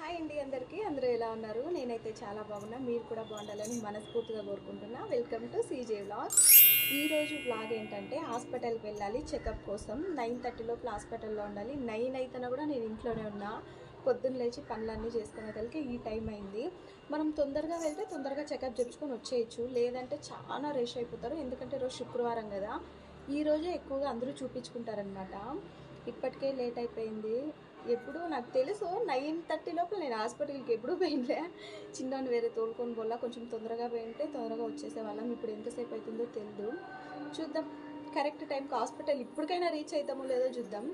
Hi అండి అందరికీ. అందరూ ఎలా ఉన్నారు? నేనైతే చాలా బాగున్నా. మీరు కూడా బాగుండాలని మనస్ఫూర్తిగా కోరుకుంటున్నా. వెల్కమ్ టు సీజే వ్లాగ్ ఈరోజు వ్లాగ్ ఏంటంటే హాస్పిటల్కి వెళ్ళాలి చెకప్ కోసం. నైన్ థర్టీ లోపల హాస్పిటల్లో ఉండాలి. నైన్ అయితేనా కూడా నేను ఇంట్లోనే ఉన్నా. పొద్దున్న లేచి పనులన్నీ చేసుకునే తలకి ఈ టైం అయింది. మనం తొందరగా వెళ్తే తొందరగా చెకప్ చేయించుకొని వచ్చేయచ్చు. లేదంటే చాలా రష్ అయిపోతారు. ఎందుకంటే రోజు శుక్రవారం కదా. ఈ రోజే ఎక్కువగా అందరూ చూపించుకుంటారనమాట ఇప్పటికే లేట్ అయిపోయింది. ఎప్పుడు నాకు తెలుసు నైన్ థర్టీ లోపల నేను హాస్పిటల్కి ఎప్పుడు పోయినలే చిన్న వేరే తోలుకొని పోలా కొంచెం తొందరగా పోయింటే తొందరగా వచ్చేసే వాళ్ళం. ఇప్పుడు ఎంతసేపు అవుతుందో తెలియదు చూద్దాం. కరెక్ట్ టైంకి హాస్పిటల్ ఇప్పటికైనా రీచ్ అవుతామో లేదో చూద్దాం.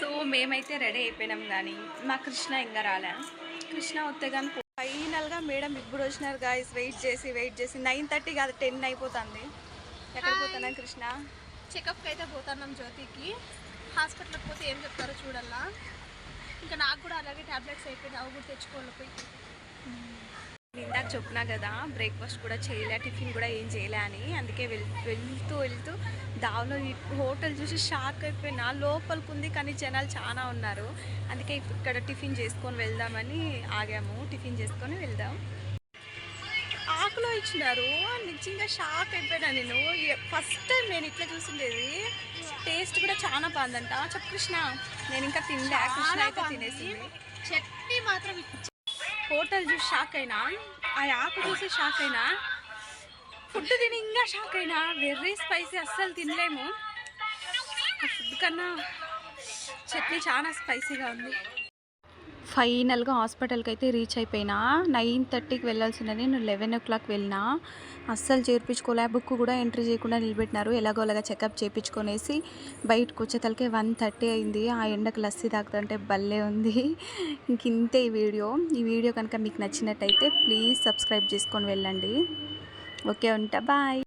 సో మేమైతే రెడీ అయిపోయినాం కానీ మా కృష్ణ ఇంకా రాలే. కృష్ణ వస్తే కానీ ఫైనల్గా మేడం ఇప్పుడు వచ్చినారు గాయస్ వెయిట్ చేసి వెయిట్ చేసి. నైన్ థర్టీ కాదు టెన్ అయిపోతుంది. ఎక్కడ పోతున్నా కృష్ణ? చెకప్కి అయితే పోతున్నాం జ్యోతికి. హాస్పిటల్కి పోతే ఏం చెప్తారో చూడాలా ఇంకా నాకు కూడా అలాగే టాబ్లెట్స్ అయిపోయినాయి. అవి కూడా తెచ్చుకోవాలి పోయి. నేను ఇందాక చెప్పినా కదా బ్రేక్ఫాస్ట్ కూడా చేయలే టిఫిన్ కూడా ఏం చేయలే అని. అందుకే వెళ్ వెళ్తూ వెళ్తూ దావలో హోటల్ చూసి షాక్ అయిపోయినా లోపలికి ఉంది కానీ జనాలు చాలా ఉన్నారు. అందుకే ఇక్కడ టిఫిన్ చేసుకొని వెళ్దామని ఆగాము. టిఫిన్ చేసుకొని వెళ్దాం. ఆకులో ఇచ్చినారు. నిజంగా షాక్ అయిపోయినా నేను. ఫస్ట్ టైం నేను ఇట్లా చూసిండేది. టేస్ట్ కూడా చాలా బాగుందంట. చెప్పు కృష్ణ. నేను ఇంకా తినలే. కృష్ణ అయితే తినేసింది. చట్నీ మాత్రం హోటల్ చూసి షాక్ అయినా ఆ ఆకు చూసి షాక్ అయినా ఫుడ్ తిని ఇంకా షాక్ అయినా వెర్రీ స్పైసీ అస్సలు తినలేము. ఫుడ్ కన్నా చట్నీ చాలా స్పైసీగా ఉంది. ఫైనల్గా హాస్పిటల్కి అయితే రీచ్ అయిపోయినా నైన్ థర్టీకి వెళ్ళాల్సిన నేను లెవెన్ ఓ క్లాక్ వెళ్ళినా. అస్సలు చేర్పించుకోలే బుక్ కూడా ఎంట్రీ చేయకుండా నిలబెట్టినారు. ఎలాగోలాగా చెకప్ చేయించుకొనేసి బయటకు వచ్చేతలకే వన్ థర్టీ అయింది. ఆ ఎండకు లస్సీ తాగుతుంటే భలే ఉంది. ఇంక ఇంతే ఈ వీడియో. ఈ వీడియో కనుక మీకు నచ్చినట్టయితే ప్లీజ్ సబ్స్క్రైబ్ చేసుకొని వెళ్ళండి. ఓకే ఉంటా బాయ్.